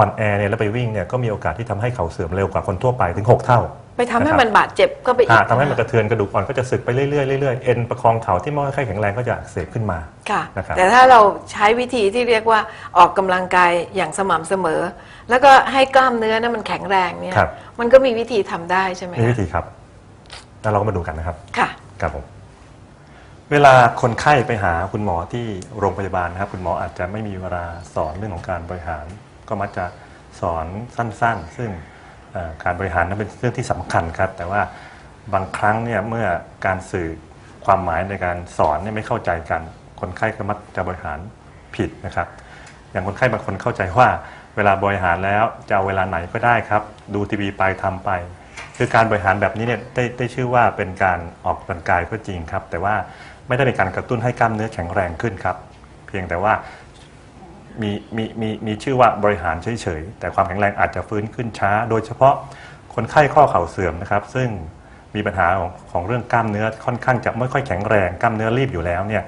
อ่อนแอเนี่ยแล้วไปวิ่งเนี่ยก็มีโอกาสที่ทำให้เข่าเสื่อมเร็วกว่าคนทั่วไปถึง 6 เท่าไปทำให้นะครับมันบาดเจ็บก็ไปอีอ่ากทำให้มันกระเทือนกระดูกอ่อนก็จะสึกไปเรื่อยๆเรื่อยๆเอ็นประคองเข่าที่ไม่ค่อยแข็งแรงก็จะอักเสบขึ้นมา ค่ะ นะครับ แต่ถ้าเราใช้วิธีที่เรียกว่าออกกำลังกายอย่างสม่ำเสมอ แล้วก็ให้กล้ามเนื้อนั้นมันแข็งแรงเนี่ยครับมันก็มีวิธีทำได้ใช่ไหมมีคะวิธีครับแล้วเราก็มาดูกันนะครับ ค่ะ ครับผมเวลาคนไข้ไปหาคุณหมอที่โรงพยาบาลนะครับ คุณหมออาจจะไม่มีเวลาสอนเรื่องของการบริหาร ก็มักจะสอนสั้นๆ ซึ่งการบริหารนั้นเป็นเรื่องที่สำคัญครับ แต่ว่าบางครั้งเนี่ยเมื่อการสื่อความหมายในการสอนเนี่ยไม่เข้าใจกัน คนไข้ก็มักจะบริหารผิดนะครับ อย่างคนไข้บางคนเข้าใจว่าเวลาบริหารแล้วจะเอาเวลาไหนก็ได้ครับ ดูทีวีไปทำไป คือการบริหารแบบนี้เนี่ยได้ได้ชื่อว่าเป็นการออกกำลังกายก็จริงครับ แต่ว่าไม่ได้เป็นการกระตุ้นให้กล้ามเนื้อแข็งแรงขึ้นครับ เพียงแต่ว่า มีมีมีมีชื่อว่าบริหารเฉยๆ แต่ความแข็งแรงอาจจะฟื้นขึ้นช้า โดยเฉพาะคนไข้ข้อเข่าเสื่อมนะครับ ซึ่งมีปัญหาของของเรื่องกล้ามเนื้อค่อนข้างจะไม่ค่อยแข็งแรงกล้ามเนื้อรีบอยู่แล้วเนี่ย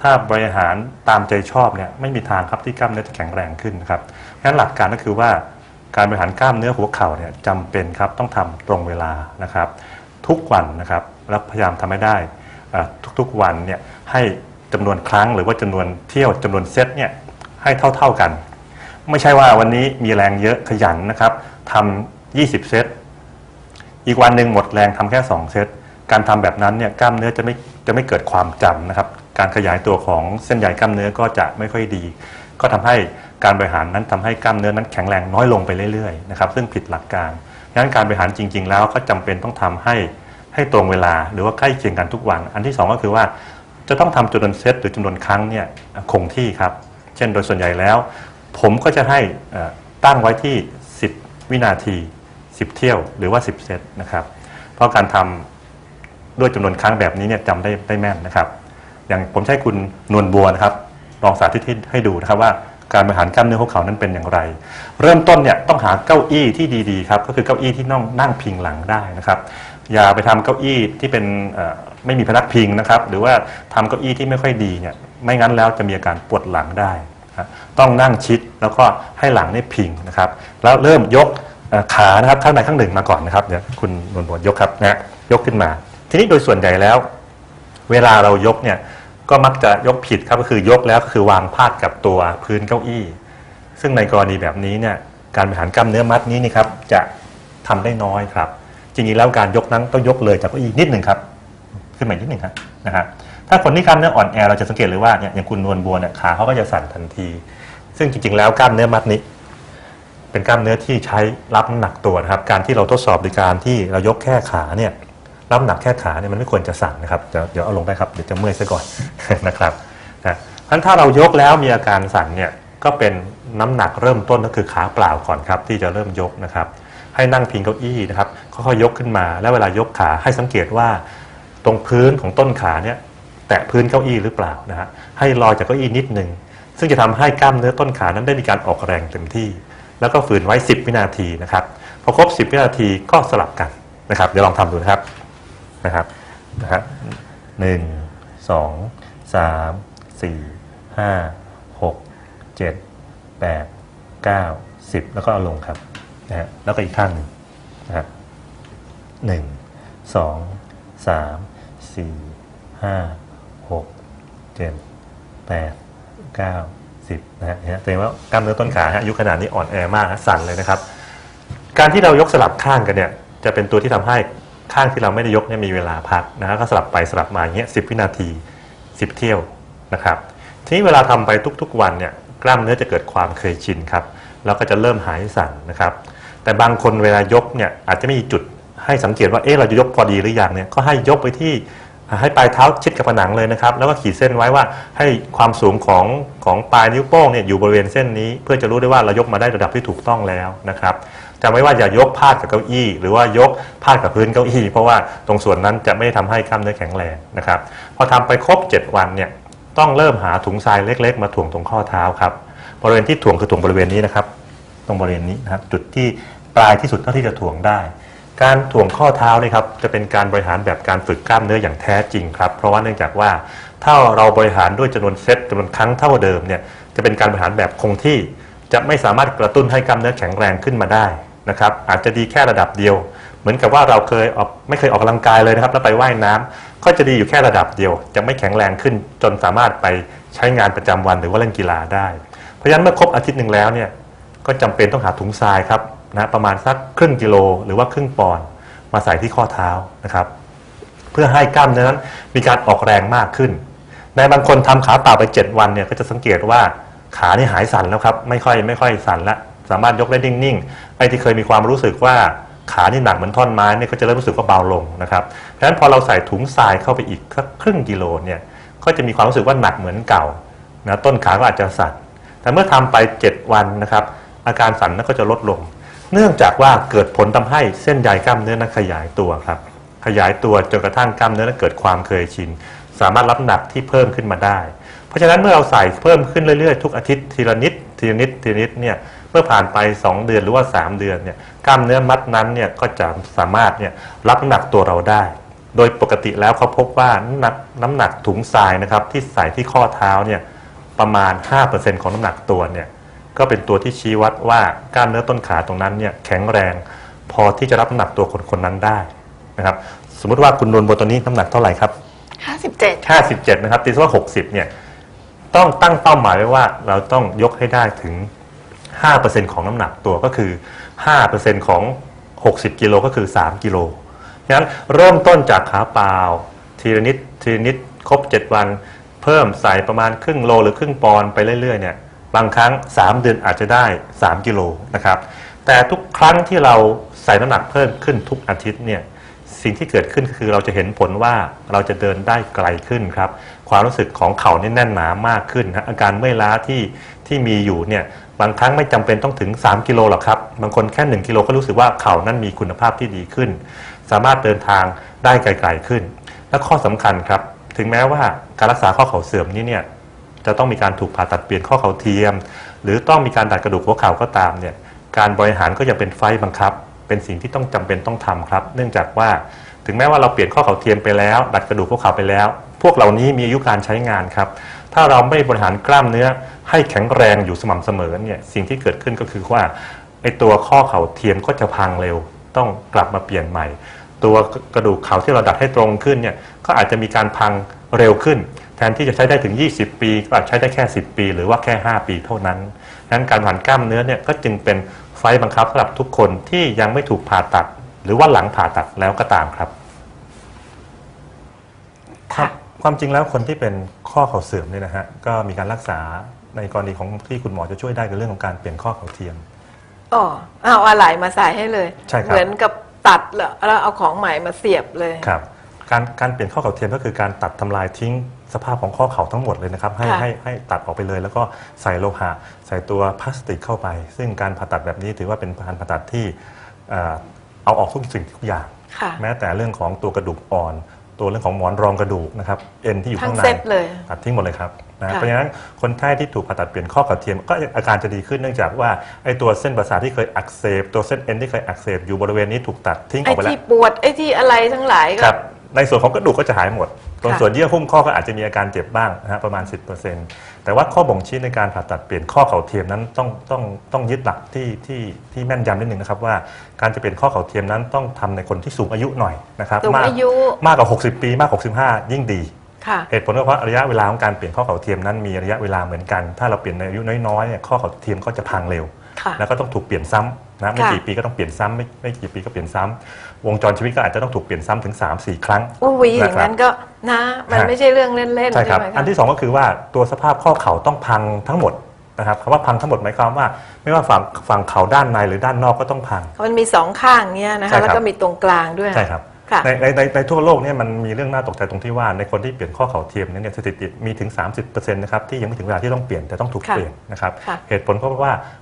ถ้าบริหารตามใจชอบเนี่ยไม่มีทางครับที่กล้ามเนื้อจะแข็งแรงขึ้นครับงั้นหลักการก็คือว่าการบริหารกล้ามเนื้อหัวเข่าเนี่ยจำเป็นครับต้องทำตรงเวลานะครับ ทุกวันนะครับแล้วพยายามทำให้ได้ทุกๆวันเนี่ยให้จำนวนครั้งหรือว่าจำนวนเที่ยวจำนวนเซตเนี่ย ให้เท่า ๆกัน ไม่ใช่ว่าวันนี้มีแรงเยอะขยันนะครับทำ20 เซต อีกวันหนึ่งหมดแรงทำแค่ 2 เซต การทำแบบนั้นเนี่ยกล้ามเนื้อจะไม่จะไม่เกิดความจำนะครับ การขยายตัวของเส้นใยกล้ามเนื้อก็จะไม่ค่อยดี ก็ทำให้การบริหารนั้นทำให้กล้ามเนื้อนั้นแข็งแรงน้อยลงไปเรื่อยๆนะครับซึ่งผิดหลักการดังนั้นการบริหารจริง ๆ แล้วก็จำเป็นต้องทำให้ให้ตรงเวลาหรือว่าใกล้เคียงกันทุกวัน อันที่สองก็คือว่าจะต้องทำจำนวนเซตหรือจำนวนครั้งเนี่ยคงที่ครับ เช่นโดยส่วนใหญ่แล้ว ผมก็จะให้ตั้งไว้ที่ 10 วินาที 10 เที่ยวหรือว่า 10 เซตนะครับ เพราะการทำด้วยจำนวนครั้งแบบนี้เนี่ยจำได้ได้แม่นนะครับ อย่างผมใช้คุณนวลบัวนะครับลองสาธิตให้ดูนะครับว่าการบริหารกล้ามเนื้อหัวเข่านั้นเป็นอย่างไร เริ่มต้นเนี่ยต้องหาเก้าอี้ที่ดีๆครับก็คือเก้าอี้ที่นั่งนั่งพิงหลังได้นะครับ อย่าไปทำเก้าอี้ที่เป็นไม่มีพนักพิงนะครับ หรือว่าทำเก้าอี้ที่ไม่ค่อยดีเนี่ย ไม่งั้นแล้วจะมีอาการปวดหลังได้นะต้องนั่งชิดแล้วก็ให้หลังเนี่ยพิงนะครับ แล้วเริ่มยกขานะครับข้างใดข้างหนึ่งมาก่อนนะครับเดี๋ยวคุณนวลบัวยกครับนะยกขึ้นมา ทีนี้โดยส่วนใหญ่แล้ว เวลาเรายกเนี่ยก็มักจะยกผิดครับก็คือยกแล้วก็คือวางพาดกับตัวพื้นเก้าอี้ ซึ่งในกรณีแบบนี้เนี่ยการบริหารกล้ามเนื้อมัดนี้นี่ครับจะทำได้น้อยครับ จริงๆแล้วการยกนั้นต้องยกเลยจากเก้าอี้นิดหนึ่งครับ ขึ้นมาอีกนิดหนึ่งครับนะครับถ้าคนที่กล้ามเนื้ออ่อนแอเราจะสังเกตเลยว่าเนี่ยอย่างคุณนวลบัวเนี่ยขาเขาก็จะสั่นทันที ซึ่งจริงๆแล้วกล้ามเนื้อมัดนี้ เป็นกล้ามเนื้อที่ใช้รับน้ำหนักตัวนะครับ การที่เราทดสอบโดยการที่เรายกแค่ขาเนี่ยรับน้ำหนักแค่ขาเนี่ยมันไม่ควรจะสั่นนะครับเดี๋ยวเดี๋ยวเอาลงได้ครับเดี๋ยวจะเมื่อยซะก่อนนะครับนะเพราะฉะนั้นถ้าเรายกแล้วมีอาการสั่นเนี่ยก็เป็นน้ำหนักเริ่มต้นก็คือขาเปล่าก่อนครับที่จะเริ่มยกนะครับ ให้นั่งพิงเก้าอี้นะครับค่อยๆยกขึ้นมา แล้วเวลายกขาให้สังเกตว่า ตรงพื้นของต้นขาเนี่ย ตะพื้นเก้าอี้หรือเปล่านะฮะให้ลอยจากเก้าอี้นิดหนึ่งซึ่งจะทำให้กล้ามเนื้อต้นขานั้นได้มีการออกแรงเต็มที่ แล้วก็ฝืนไว้ 10 วินาทีนะครับพอครบ 10 วินาทีก็สลับกันนะครับเดี๋ยวลองทำดูนะครับนะครับนะครับหนึ่งสองสามสี่ห้าหกเจ็ดแปดเก้าสิบแล้วก็เอาลงครับนะฮะแล้วก็อีกข้างหนึ่งนะครับหนึ่งสองสามสี่ห้า หกเจ็ดแปดเก้าสิบนะฮะแสดงว่ากล้ามเนื้อต้นขาฮะอายุขนาดนี้อ่อนแอมากนะสั่นเลยนะครับ การที่เรายกสลับข้างกันเนี่ยจะเป็นตัวที่ทำให้ข้างที่เราไม่ได้ยกเนี่ยมีเวลาพักนะฮะก็สลับไปสลับมาอย่างเงี้ยสิวินาทีสิบเที่ยวนะครับทีนี้เวลาทำไปทุกๆวันเนี่ยกล้ามเนื้อจะเกิดความเคยชินครับแล้วก็จะเริ่มหายสั่นนะครับ แต่บางคนเวลายกเนี่ยอาจจะไม่มีจุดให้สังเกตว่าเอ๊ะเราจะยกพอดีหรือยังเนี่ยก็ให้ยกไปที่ ให้ปลายเท้าชิดกับผนังเลยนะครับ แล้วก็ขีดเส้นไว้ว่าให้ความสูงของของปลายนิ้วโป้งเนี่ยอยู่บริเวณเส้นนี้ เพื่อจะรู้ได้ว่าเรายกมาได้ระดับที่ถูกต้องแล้วนะครับจำไว้ว่าอย่ายกพาดกับเก้าอี้ หรือว่ายกพาดกับพื้นเก้าอี้ เพราะว่าตรงส่วนนั้นจะไม่ได้ทำให้กล้ามเนื้อแข็งแรงนะครับ พอทำไปครบ 7 วันเนี่ยต้องเริ่มหาถุงทรายเล็ก ๆ มาถ่วงตรงข้อเท้าครับบริเวณที่ถ่วงคือถ่วงบริเวณนี้นะครับ ตรงบริเวณนี้นะครับจุดที่ปลายที่สุดเท่าที่จะถ่วงได้ การถ่วงข้อเท้านี่ครับจะเป็นการบริหารแบบการฝึกกล้ามเนื้ออย่างแท้จริงครับ เพราะว่าเนื่องจากว่าถ้าเราบริหารด้วยจำนวนเซตจำนวนครั้งเท่าเดิมเนี่ยจะเป็นการบริหารแบบคงที่ จะไม่สามารถกระตุ้นให้กล้ามเนื้อแข็งแรงขึ้นมาได้นะครับอาจจะดีแค่ระดับเดียว เหมือนกับว่าเราเคยออกไม่เคยออกกำลังกายเลยนะครับ แล้วไปว่ายน้ำก็จะดีอยู่แค่ระดับเดียว จะไม่แข็งแรงขึ้น จนสามารถไปใช้งานประจำวันหรือว่าเล่นกีฬาได้ เพราะฉะนั้นเมื่อครบอาทิตย์หนึ่งแล้วเนี่ยก็จำเป็นต้องหาถุงทรายครับ นะประมาณสักครึ่งกิโลหรือว่าครึ่งปอนด์มาใส่ที่ข้อเท้านะครับ เพื่อให้กล้ามเนื้อนั้นมีการออกแรงมากขึ้น ในบางคนทำขาเปล่าไป 7 วันเนี่ยก็จะสังเกตว่าขานี่หายสั่นแล้วครับไม่ค่อยไม่ค่อยสั่นละสามารถยกได้นิ่งๆไอ้ที่เคยมีความรู้สึกว่าขานี่หนักเหมือนท่อนไม้เนี่ยก็จะเริ่มรู้สึกว่าเบาลงนะครับเพราะฉะนั้นพอเราใส่ถุงทรายเข้าไปอีกสักครึ่งกิโลเนี่ยก็จะมีความรู้สึกว่าหนักเหมือนเก่านะต้นขาก็อาจจะสั่นแต่เมื่อทำไป 7 วันนะครับอาการสั่นนั้นก็จะลดลง เนื่องจากว่าเกิดผลทำให้เส้นใยกล้ามเนื้อนั้นขยายตัวครับ ขยายตัวจนกระทั่งกล้ามเนื้อนั้นเกิดความเคยชิน สามารถรับน้ำหนักที่เพิ่มขึ้นมาได้ เพราะฉะนั้นเมื่อเราใส่เพิ่มขึ้นเรื่อยๆ ทุกอาทิตย์ทีละนิดทีละนิดทีละนิดเนี่ยเมื่อผ่านไป 2 เดือนหรือว่า 3 เดือนเนี่ยกล้ามเนื้อมัดนั้นเนี่ยก็จะสามารถเนี่ยรับน้ำหนักตัวเราได้ โดยปกติแล้วเขาพบว่าน้ำหนักน้ำหนักถุงทรายนะครับที่ใส่ที่ข้อเท้าเนี่ยประมาณ 5%ของน้ำหนักตัวเนี่ย ก็เป็นตัวที่ชี้วัดว่ากล้ามเนื้อต้นขาตรงนั้นเนี่ยแข็งแรง พอที่จะรับน้ำหนักตัวคนคนนั้นได้นะครับสมมุติว่าคุณนวลโบตัวนี้น้ำหนักเท่าไหร่ครับ57 57นะครับตีซะว่า 60เนี่ยต้องตั้งเป้าหมายไว้ว่าเราต้องยกให้ได้ถึง 5%ของน้ำหนักตัวก็คือ 5%ของ 60กิโลก็คือ 3กิโลฉะนั้นเริ่มต้นจากขาเปล่า ทีละนิดทีละนิดครบ 7 วัน เพิ่มใส่ประมาณครึ่งโลหรือครึ่งปอนด์ไปเรื่อยๆเนี่ย บางครั้ง 3 เดือนอาจจะได้ 3 กิโลนะครับ แต่ทุกครั้งที่เราใส่น้ำหนักเพิ่มขึ้นทุกอาทิตย์เนี่ยสิ่งที่เกิดขึ้นก็คือเราจะเห็นผลว่าเราจะเดินได้ไกลขึ้นครับ ความรู้สึกของเข่านี่แน่นหนามากขึ้นนะอาการเมื่อยล้าที่ที่มีอยู่เนี่ยบางครั้งไม่จำเป็นต้องถึง 3 กิโลหรอกครับ บางคนแค่ 1 กิโลก็รู้สึกว่าเข่านั้นมีคุณภาพที่ดีขึ้น สามารถเดินทางได้ไกลๆขึ้น และข้อสำคัญครับ ถึงแม้ว่าการรักษาข้อเข่าเสื่อมนี้เนี่ย จะต้องมีการถูกผ่าตัดเปลี่ยนข้อเข่าเทียม หรือต้องมีการดัดกระดูกหัวเข่าก็ตามเนี่ยการบริหารก็ยังเป็นไฟบังคับ เป็นสิ่งที่ต้องจำเป็นต้องทำครับ เนื่องจากว่าถึงแม้ว่าเราเปลี่ยนข้อเข่าเทียมไปแล้ว ดัดกระดูกหัวเข่าไปแล้ว พวกเหล่านี้มีอายุการใช้งานครับ ถ้าเราไม่บริหารกล้ามเนื้อให้แข็งแรงอยู่สม่ำเสมอเนี่ยสิ่งที่เกิดขึ้นก็คือว่าไอตัวข้อเข่าเทียมก็จะพังเร็ว ต้องกลับมาเปลี่ยนใหม่ ตัวกระดูกเข่าที่เราดัดให้ตรงขึ้นเนี่ยก็อาจจะมีการพังเร็วขึ้น ทนที่จะใช้ได้ถึง 20 ปี ก็อาจใช้ได้แค่ 10 ปี หรือว่าแค่ 5 ปีเท่านั้นดังนั้นการผ่านกล้ามเนื้อเนี่ยก็จึงเป็นไฟล์บังคับสำหรับทุกคนที่ยังไม่ถูกผ่าตัด หรือว่าหลังผ่าตัดแล้วก็ตามครับค่ะความจริงแล้วคนที่เป็นข้อเข่าเสื่อมเนี่ยนะฮะก็มีการรักษาในกรณีของที่คุณหมอจะช่วยได้กับเรื่องของการเปลี่ยนข้อเข่าเทียมอ๋อเอาอะไรมาใส่ให้เลยใช่ครับเหมือนกับตัดแล้วแล้วเอาของใหม่มาเสียบเลยครับการการเปลี่ยนข้อเข่าเทียมก็คือการตัดทำลายทิ้ง สภาพของข้อเข่าทั้งหมดเลยนะครับให้ค่ะ ให้ให้ตัดออกไปเลย แล้วก็ใส่โลหะใส่ตัวพลาสติกเข้าไป ซึ่งการผ่าตัดแบบนี้ถือว่าเป็นการผ่าตัดที่เอ่อเอาออกทุกสิ่งทุกอย่าง ค่ะ แม้แต่เรื่องของตัวกระดูกอ่อน ตัวเรื่องของหมอนรองกระดูกนะครับเอ็นที่อยู่ทั้ข้างงในเซ็ตเลย ตัดทิ้งหมดเลยครับนะค่ะ เพราะฉะนั้นคนไข้ที่ถูกผ่าตัดเปลี่ยนข้อเข่าเทียมก็อาการจะดีขึ้นเนื่องจากว่าไอ้ตัวเส้นประสาทที่เคยอักเสบ ตัวเส้นเอ็นที่เคยอักเสบอยู่บริเวณนี้ถูกตัดทิ้งอไอ้อกไปแล้วที่ปวดไอ้ที่อะไรทั้งหลายก็ ครับในส่วนของกระดูกก็จะหายหมด ตรงค่ะส่วนเยื่อหุ้มข้อก็อาจจะมีอาการเจ็บบ้างนะฮะประมาณ 10%แต่ว่าข้อบ่งชี้ในการผ่าตัดเปลี่ยนข้อเข่าเทียมนั้นต้องต้องต้องยึดหลักที่ที่ที่แม่นยำนิดนึงนะครับว่าการจะเปลี่ยนข้อเข่าเทียมนั้นต้องทำในคนที่สูงอายุหน่อยนะครับสูงมากอายุ มากกว่า 60 ปีมากกว่า65 ยิ่งดี ค่ะ เหตุผลก็เพราะระยะเวลาของการเปลี่ยนข้อเข่าเทียมนั้นมีระยะเวลาเหมือนกัน ถ้าเราเปลี่ยนในอายุน้อยๆเนี่ยข้อเข่าเทียมก็จะพังเร็วค่ะ แล้วก็ต้องถูกเปลี่ยนซ้ำนะไม่ค่ะกี่ปีก็ต้องเปลี่ยนซ้ำไม่ไม่กี่ปีก็เปลี่ยนซ้ำวงจรชีวิตก็อาจจะต้องถูกเปลี่ยนซ้ำถึง 3-4 ครั้งว่าวีอย่างนั้นก็นะมันฮะไม่ใช่เรื่องเล่นๆใช่ครับไหมะอันที่สองก็คือว่าตัวสภาพข้อเข่าต้องพังทั้งหมดนะครับคำว่าพังทั้งหมดหมายความว่า ไม่ว่าฝั่งฝั่งเข่าด้านในหรือด้านนอกก็ต้องพัง มันมีสองข้างเนี้ยนะใช่คะครับแล้วก็มีตรงกลางด้วยใช่ครับค่ะในในในในทั่วโลกเนี่ยมันมีเรื่องน่าตกใจตรงที่ว่าในคนที่เปลี่ยนข้อเข่าเทียมเนี่ยสถิติมีถึง 30%นะครับที่ยังไม่ถึงเวลาที่ต้องเปลี่ยนแต่ต้องถูกค่ะเปลี่ยนนะครับค่ะเหตุผลก็เพราะว่าเอ่อ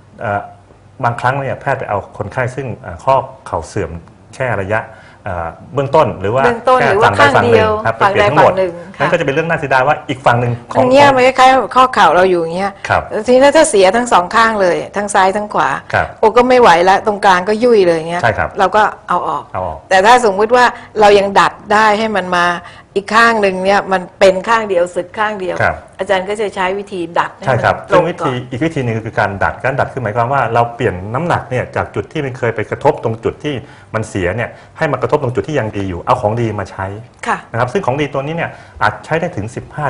บางครั้งเนี่ยแพทย์ไปเอาคนไข้ซึ่งเอ่อข้อเข่าเสื่อมแค่ระยะเอ่อเบื้องต้นหรือว่าเบื้องต้นแค่หรือว่าฝั่งใดข้างฝั่งหเดีนึ่ยวงครับไปฝั่งเปลี่ยนใดทั้งหมดฝั่งหนึ่งค่ะนั่นก็จะเป็นเรื่องน่าเสียดายว่าอีกฝั่งหนึ่งขอัองนเนี้ยของมันคล้ายๆข้อเข่าเราอยู่อย่างเงี้ยครับทีนี้ถ้าเสียทั้งสองข้างเลย ทั้งซ้ายทั้งขวาครับโอ้ก็ไม่ไหวแล้วตรงกลางก็ยุ่ยเลยเงี้ยใช่ครับเราก็เอาออกเอาออก แต่ถ้าสมมุติว่าเรายังดัดได้ให้มันมา อีกข้างหนึ่งเนี่ยมันเป็นข้างเดียวสึกข้างเดียว ครับ อาจารย์ก็จะใช้วิธีดัดห้ใช่ครับมันตรซึ่งงวิก่อธีนอีกวิธีหนึ่งคือการดัดการดัดคือหมายความว่าเราเปลี่ยนน้ำหนักเนี่ยจากจุดที่มันเคยไปกระทบตรงจุดที่มันเสียเนี่ยให้มากระทบตรงจุดที่ยังดีอยู่เอาของดีมาใช้ค่ะ นะครับซึ่งของดีตัวนี้เนี่ยอาจใช้ได้ถึง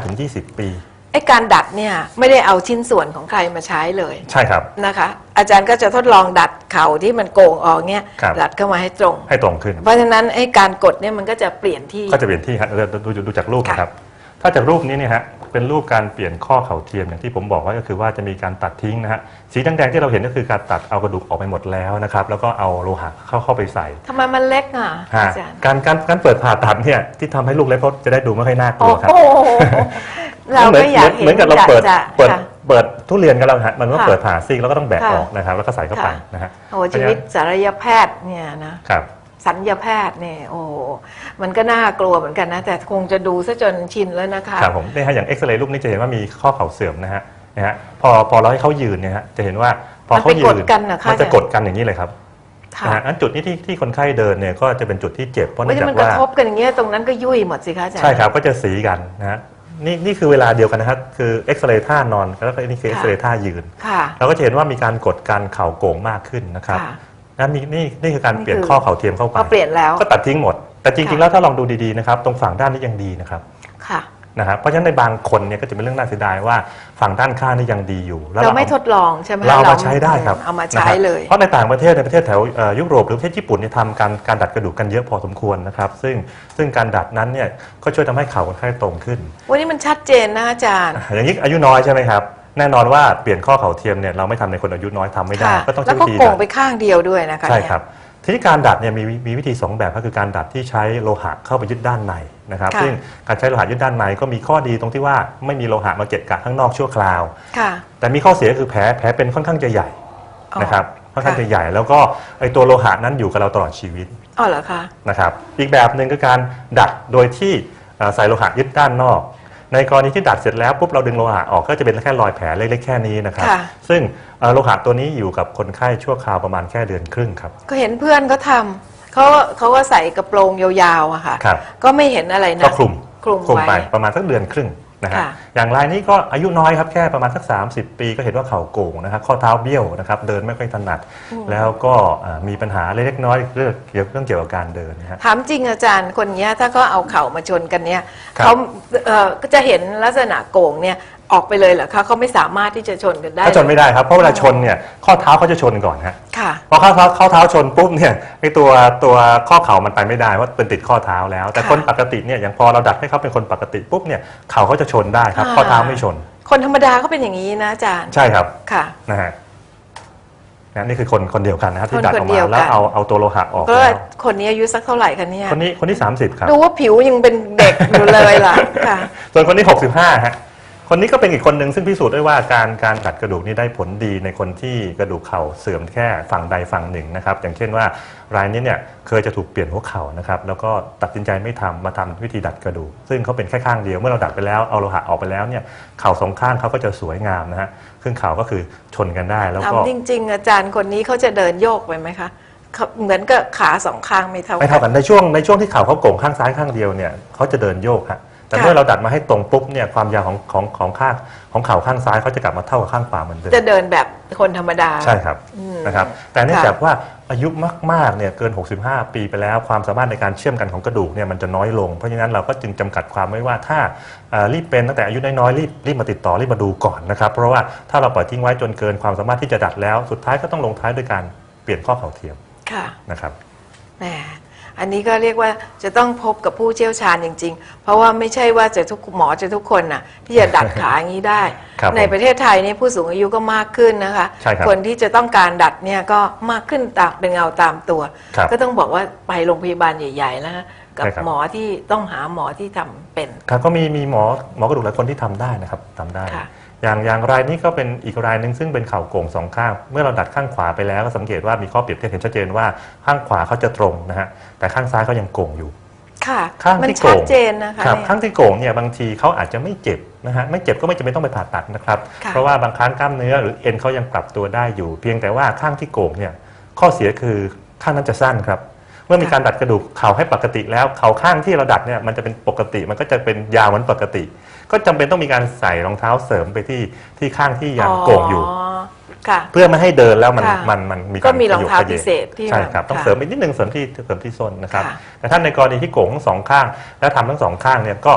15-20 ปี ไอ้การดัดเนี่ยไม่ได้เอาชิ้นส่วนของใครมาใช้เลยใช่ครับ นะคะ อาจารย์ก็จะทดลองดัดเข่าที่มันโก่งออกเนี่ยครับ ดัดเข้ามาให้ตรง ให้ตรงขึ้น เพราะฉะนั้นไอ้การกดเนี่ยมันก็จะเปลี่ยนที่ ก็จะเปลี่ยนที่ครับเราดูดูดูจากรูปค่ะนะครับ ถ้าจากรูปนี้เนี่ยฮะเป็นรูปการเปลี่ยนข้อเข่าเทียมอย่างที่ผมบอกไว้ก็คือว่าจะมีการตัดทิ้งนะฮะสีแดงๆที่เราเห็นก็คือการตัดเอากระดูกออกไปหมดแล้วนะครับแล้วก็เอาโลหะเข้าเข้าไปใส่ทำไมมันเล็กอะฮะอาจารย์การการการเปิดผ่าตัดเนี่ยที่ทำให้ลูกเล็กเพราะจะได้ดูไม่ค่อยน่ากโอ้ลัวครับโห เราก็อยากเห็นเหมือนกับเราเปิดจะเปิดค่ะเปิดทุเรียนกันแล้วฮะมันก็ค่ะเปิดผ่าซีกแล้วก็ต้องแบกค่ะออกนะครับ แล้วก็ใส่เข้าไปค่ะนะฮะโอ้โหชีวิตศัลยแพทย์เนี่ยนะครับสัญญแพทย์เนี่ยโอ้โหมันก็น่ากลัวเหมือนกันนะ แต่คงจะดูซะจนชินแล้วนะคะครับผมเนี่ยฮะอย่างเอ็กซเรย์รูปนี้จะเห็นว่ามีข้อเข่าเสื่อมนะฮะนะฮะพอพอเราให้เขายืนเนี่ยฮะจะเห็นว่าพอมันเขาไปยืกนดกันเหรอคะมันจะอาจารย์กดกันอย่างนี้เลยครับค่ะนะฮะอันจุดนี้ที่ที่คนไข้เดินเนี่ยก็จะเป็นจุดที่เจ็บเพราะเว้เนื่ยองที่จากมันกระว่าทบกันอย่างเงี้ยตรงนั้นก็ยุ่ยหมดสิคะอาจารย์ใช่ครับก็จะสีกันนะฮะ นี่นี่คือเวลาเดียวกันนะครับคือเอ็กซเรย์ท่านอนแล้วก็นี่คือเอ็กซเรย์ท่ายืน ค่ะเราก็จะเห็นว่ามีการกดการเข่าโก่งมากขึ้นนะครับค่ะ นะมีนี่นี่คือการนี่เปลี่ยนคือข้อเข่าเทียมเข้าไปพอเปลี่ยนแล้ว ก็ตัดทิ้งหมด แต่จริงค่ะๆแล้วถ้าลองดูดีๆนะครับ ตรงฝั่งด้านนี้ยังดีนะครับ ค่ะ นะครับเพราะฉะนั้นในบางคนเนี่ยก็จะเป็นเรื่องน่าเสียดายว่าฝั่งด้านข้างนี่ยังดีอยู่แล้วเราไม่อทดลองใช่ไหมเราเอามาใช้ได้ครับเอามานะใช้ครับเลย เพราะในต่างประเทศในประเทศแถวเอ่อยุโรปหรือประเทศญี่ปุ่นเนี่ยทำการการดัดกระดูกกันเยอะพอสมควรนะครับ ซึ่งซึ่งการดัดนั้นเนี่ยก็ช่วยทำให้เข่าคนไข้ตรงขึ้น วันนี้มันชัดเจนนะอาจารย์ อย่างนี้อายุน้อยใช่ไหมครับแน่นอนว่าเปลี่ยนข้อเข่าเทียมเนี่ยเราไม่ทำในคนอายุน้อยทำไม่ได้ค่ะก็ต้องแล้ใช้วก็วิธีโก่งดัดไปข้างเดียวด้วยนะคะใช่เนี่ยครับ ทีนี้การดัดเนี่ยมีมีวิธี 2 แบบก็คือการดัดที่ใช้โลหะเข้าไปยึดด้านในนะครับค่ะซึ่งการใช้โลหะยึดด้านในก็มีข้อดีตรงที่ว่าไม่มีโลหะมาเกะกะข้างนอกชั่วคราว ค่ะแต่มีข้อเสียคือแผลแผลเป็นค่อนข้างจะใหญ่อ๋อนะครับค่อนข้างค่ะจะใหญ่แล้วก็ไอตัวโลหะนั้นอยู่กับเราตลอดชีวิตอ๋อเหรอคะนะครับอีกแบบหนึ่งคือการดัดโดยที่เอ่อใส่โลหะยึดด้านนอก ในกรณีที่ดัดเสร็จแล้วปุ๊บเราดึงโลหะออกก็จะเป็นแค่รอยแผลเล็กๆแค่นี้นะครับ ค่ะ ซึ่งเอ่อโลหะตัวนี้อยู่กับคนไข้ชั่วคราวประมาณแค่เดือนครึ่งครับ ก็เห็นเพื่อนเขาทำเขาเขาก็ใส่กระโปรงยาวๆอะค่ะ ครับ ก็ไม่เห็นอะไรนะก็คลุมคลุมคลุมไว้ไปประมาณสักเดือนครึ่ง นะฮะค่ะ อย่างรายนี้ก็อายุน้อยครับแค่ประมาณสัก 30 ปีก็เห็นว่าเข่าโก่งนะครับข้อเท้าเบี้ยวนะครับเดินไม่ค่อยถนัด แล้วก็อ่ามีปัญหาเล็กๆน้อยๆเรื่องเกี่ยวเรื่องเกี่ยวกับการเดินนะฮะ ถามจริงอาจารย์คนเนี้ยถ้าเขาเอาเข่ามาชนกันเนี่ยครับ เขาเอ่อก็จะเห็นลักษณะโก่งเนี่ย ออกไปเลยเหรอคะเขาไม่สามารถที่จะชนกันได้ถ้าชนไม่ได้ครับเพราะเวลาชนเนี่ยข้อเท้าเขาจะชนก่อนฮะค่ะ พอข้อเท้าข้อเท้าชนปุ๊บเนี่ยไอตัวตัวข้อเข่ามันไปไม่ได้ว่าเป็นติดข้อเท้าแล้ว แต่ค่ะ คนปกติเนี่ยอย่างพอเราดัดให้เขาเป็นคนปกติปุ๊บเนี่ยเข่าเขาจะชนได้ครับอ่าข้อเท้าไม่ชนคนธรรมดาก็เป็นอย่างนี้นะอาจารย์ใช่ครับ ค่ะ นะฮะนะนี่คือคนคนเดียวกันนะครับที่คนดัดออกคนเดีมายวกัน แล้วเอาเอาตัวโลหะออกก็แล้วคนนี้อายุสักเท่าไหร่คะเนี่ยคนนี้คนที่ 30 ครับ ดูว่าผิวยังเป็นเด็กอยู่เลยล่ะค่ะ ส่วนคนที่ 65ฮะ คนนี้ก็เป็นอีกคนหนึ่งซึ่งพิสูจน์ได้ว่าการการดัดกระดูกนี่ได้ผลดีในคนที่กระดูกเข่าเสื่อมแค่ฝั่งใดฝั่งหนึ่งนะครับ อย่างเช่นว่ารายนี้เนี่ยเคยจะถูกเปลี่ยนหัวเข่านะครับแล้วก็ตัดสินใจไม่ทำมาทำวิธีดัดกระดูก ซึ่งเขาเป็นแค่ข้างเดียวเมื่อเราดัดไปแล้วเอาโลหะออกไปแล้วเนี่ยเข่าสองข้างเขาก็จะสวยงามนะฮะครึ่งเข่าก็คือชนกันได้แล้วถามก็จริง ๆ อาจารย์คนนี้เขาจะเดินโยกไปไหมคะเขาเหมือนกับขาสองข้างไม่เท่าไม่เท่ากันในช่วงในช่วงที่เข่าเขาโก่งข้างซ้ายข้างเดียวเนี่ยเขาจะเดินโยกฮะ แต่ค่ะเมื่อเราดัดมาให้ตรงปุ๊บเนี่ยความยาวของของของข้างของเข่าข้างซ้ายเขาจะกลับมาเท่ากับข้างขวาเหมือนเดิมจะเดินแบบคนธรรมดา ใช่ครับอืมนะครับ แต่เนื่องค่ะจากว่าอายุมากๆเนี่ยเกิน 65 ปีไปแล้วความสามารถในการเชื่อมกันของกระดูกเนี่ยมันจะน้อยลง เพราะฉะนั้นเราก็จึงจำกัดความไว้ว่าถ้าเอ่อรีบเป็นตั้งแต่อายุน้อยๆรีบรีบมาติดต่อรีบมาดูก่อนนะครับ เพราะว่าถ้าเราปล่อยทิ้งไว้จนเกินความสามารถที่จะดัดแล้ว สุดท้ายก็ต้องลงท้ายด้วยการเปลี่ยนข้อเข่าเทียมค่ะนะครับ แหม อันนี้ก็เรียกว่าจะต้องพบกับผู้เชี่ยวชาญจริง ๆ เพราะว่าไม่ใช่ว่าจะทุกหมอจะทุกคนน่ะที่จะดัดขาอย่างนี้ได้ ครับผมในประเทศไทยนี่ผู้สูงอายุก็มากขึ้นนะคะใช่ครับคนที่จะต้องการดัดเนี่ยก็มากขึ้นตามเป็นเงาตามตัว ครับก็ต้องบอกว่าไปโรงพยาบาลใหญ่ๆแล้วนะกับใช่ครับ หมอที่ต้องหาหมอที่ทำเป็น ครับก็มีมีหมอหมอกระดูกหลายคนที่ทำได้นะครับทำได้ ค่ะ อย่างอย่างรายนี้ก็เป็นอีกรายหนึ่งซึ่งเป็นเข่าโก่งสองข้าง เมื่อเราดัดข้างขวาไปแล้วก็สังเกตว่ามีข้อเปรียบเทียบเห็นชัดเจนว่าข้างขวาเขาจะตรงนะฮะแต่ข้างซ้ายเขายังโก่งอยู่ ค่ะ ข้างมันที่ชัโก่ดงเจนนะคะครับเนี่ย ข้างที่โก่งเนี่ยบางทีเขาอาจจะไม่เจ็บนะฮะไม่เจ็บก็ไม่จำเป็นต้องไปผ่าตัดนะครับ ค่ะ เพราะว่าบางครั้งกล้ามเนื้อหรือเอ็นเขายังปรับตัวได้อยู่ เพียงแต่ว่าข้างที่โก่งเนี่ยข้อเสียคือข้างนั้นจะสั้นครับเมื่อมีการดัดกระดูกเข่าให้ปกติแล้วเข่าข้างที่เราดัดเนี่ยมันจะเป็นปกติมันก็จะเป็นยาวเหมือนปกติ ก็จำเป็นต้องมีการใส่รองเท้าเสริมไปที่ที่ข้างที่ยังโก่งอยู่ ค่ะ เพื่อไม่ให้เดินแล้วมันค่ะมันมันมีก็มีรองเท้าขยบขยพิเศษที่ใช่ครับแบบต้องค่ะเสริมไปนิดนึงเสริมที่เสริมที่ส้นนะครับค่ะ แต่ถ้าในกรณีที่โก่งทั้งสองข้าง แล้วทำทั้งสองข้างเนี่ยก็